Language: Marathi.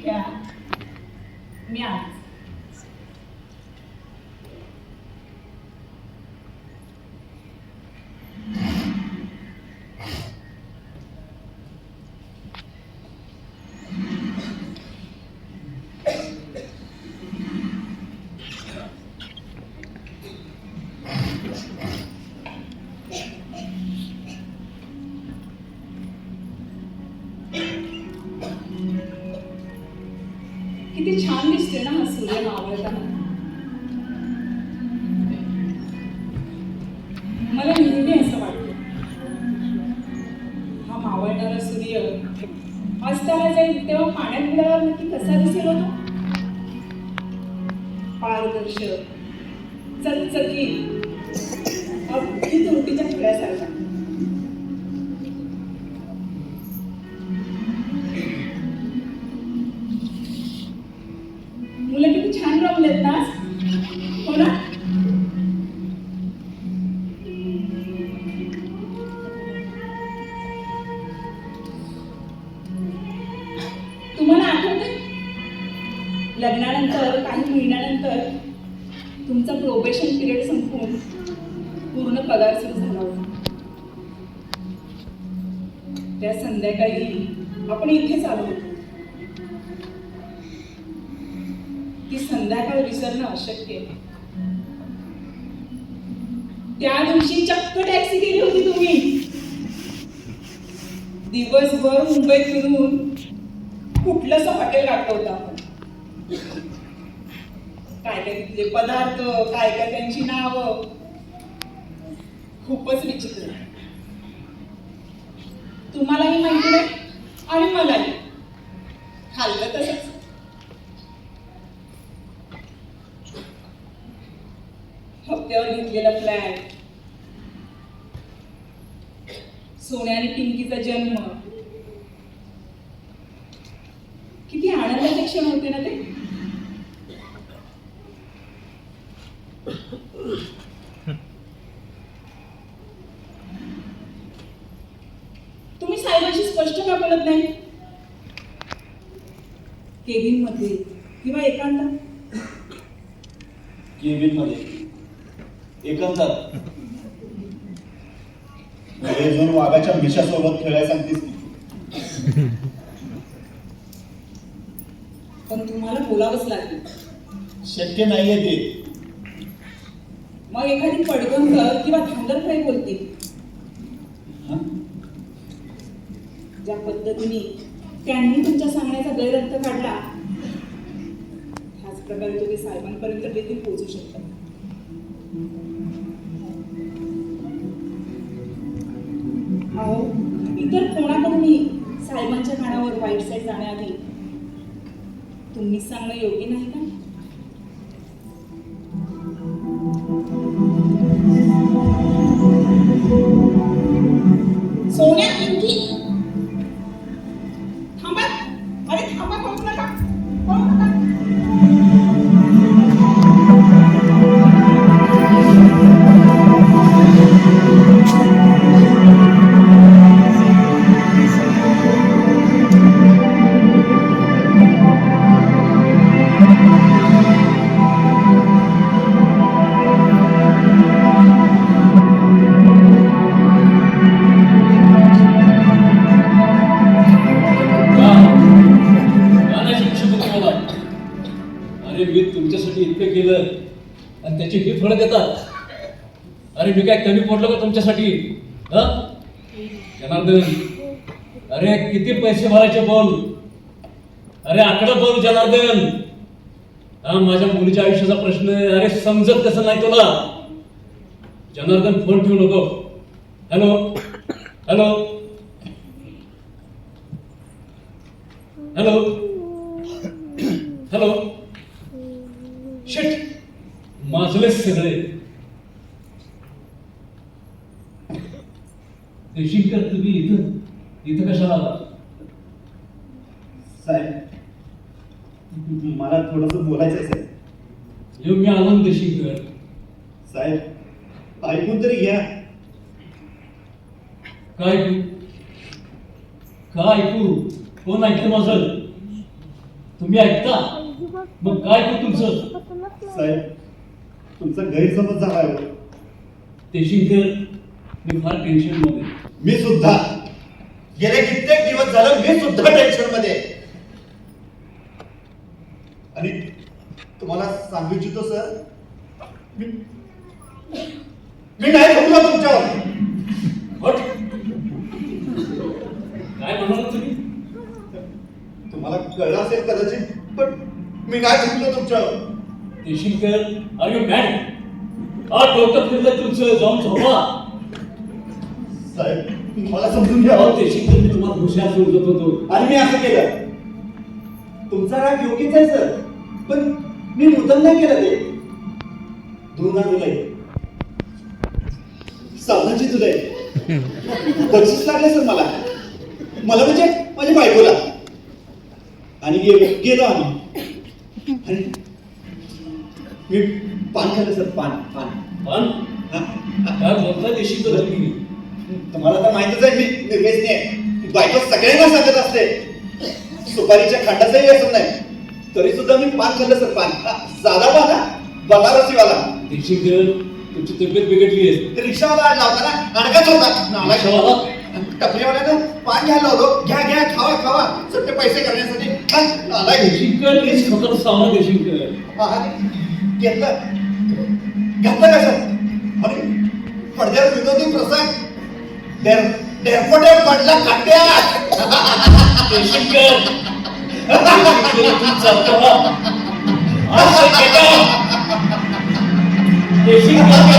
शिक्या मी किती छान दिसते ना हा सूर्य मावळताना मला नेहमी असं वाटतं. हा मावळणारा सूर्य. अस्ताला जाईल तेव्हा पाण्यात गेल्यावर नक्की कसा दिसेल होता पारदर्शक चकचकी अगदी तुरटीच्या फुल्यासारखा आठवते लग्नानंतर काही महिन्यानंतर तुमचा प्रोबेशन पिरियड संपून पूर्ण पगार सुरू झाला होता. त्या संध्याकाळी आपण इथे चालू होतो. ती संध्याकाळ विसरणं अशक्य आहे. त्या दिवशी चक्क टॅक्सी केली होती तुम्ही. दिवसभर मुंबईत फिरून कुठलंच हॉटेल गाठलं होतं आपण? काय काय तिथले पदार्थ काय काय त्यांची नावं? खूपच विचित्र. तुम्हालाही माहिती नाही आणि मलाही. खाल्लं तसंच. हप्त्यावर घेतलेला फ्लॅट. सोन्या आणि पिंकीचा जन्म किती आनंदाचे क्षण होते ना ते? तुम्ही साहेबांशी स्पष्ट का बोलत नाही? केबिनमध्ये किंवा एकांतात? केबिनमध्ये एकांतात वाघाच्या मिशासोबत खेळायला सांगतेस ती. पण तुम्हाला बोलावंच लागेल. शक्य नाहीये ते. मग एखादी पडगंकर किंवा धांदरफाई बोलतील हं? ज्या पद्धतीने त्यांनी तुमच्या सांगण्याचा गैरअर्थ काढला ह्याच प्रकारे तुम्ही साहेबांपर्यंत देखील पोहोचू शकता. अहो इतर कोणाकडूनही साहेबांच्या कानावर वाईट साईड जाण्याआधी तुम्ही सांगणं योग्य नाही का? सोन्या पिंकी थांबा. अरे थांबा थांबू नका केलं आणि त्याची ही फळं देतात अरे मी काय कमी पडलो का तुमच्यासाठी? हा? जनार्दन अरे किती पैसे भरायचे बोल? अरे आकडा बोल जनार्दन. हा माझ्या मुलीच्या आयुष्याचा प्रश्न आहे. अरे समजत कसं नाही तुला? जनार्दन फोन ठेवू नको. हॅलो? हॅलो? देशिंकर तुम्ही इथं इथं कशाला साहेब मला थोडस बोलायचं आहे साहेब. येऊ मी आलो ना देशिंकर साहेब ऐकून तरी घ्या. काय ऐकू? का ऐकू? कोण ऐकतं माझं? तुम्ही ऐकता? मग काय ते तुमचं? साहेब तुमचा गैरसमज झाला आहे देशिंकर मी फार टेन्शनमध्ये मी सुद्धा. गेले कित्येक दिवस झालं मी सुद्धा टेन्शनमध्ये. आणि तुम्हाला सांगू इच्छितो सर मी नाही झोपलो तुमच्यावर. काय म्हणाल तुम्ही? तुम्हाला कळलं असेल कदाचित पण मी नाही झोपलो तुमच्यावर? देशिंकर आर यू मॅड हा डोकं फिरलं तुमचं जाऊन झोपा. साहेब मला समजून घ्या. अहो, देशिंकर मी तुम्हाला हुशार समजत होतो. आणि मी असं केलं. तुमचा राग योग्यच आहे सर. पण मी मुद्दाम नाही केलं ते. धुना जुलै सावधानची जुलै बक्षीस लागले सर मला. मला म्हणजे माझ्या बायकोला. आणि गेलो आम्ही. आणि मी पान खाल्लं सर पान पान. पण हा, हा. बोलता देशिंकर तुम्ही तुम्हाला तर माहितीच आहे मी निर्वेशनी आहे. बायको सगळ्यांना सांगत असते. सुपारीच्या खांडाचंही व्यसन नाही. तरी सुद्धा मी पान खाल्लं सर पान. साधा पान हा बनारसीवाला देशिंकर तुमची तब्येत बिघडली आहे. रिक्षावाला आणला होता. ना अडकत होता? टपरीवाल्यानं पान घ्यायला होतो घ्या घ्या खावा खावा. सुट्टे पैसे करण्यासाठी. नालायक. देशिंकर खतर सावरा देशिंकर घेतलं. घेतलं का सर? आणि पडद्यावर विनोदी प्रसंग डेरपोटे पडला खड्ड्यात देशिंकर देशिंकर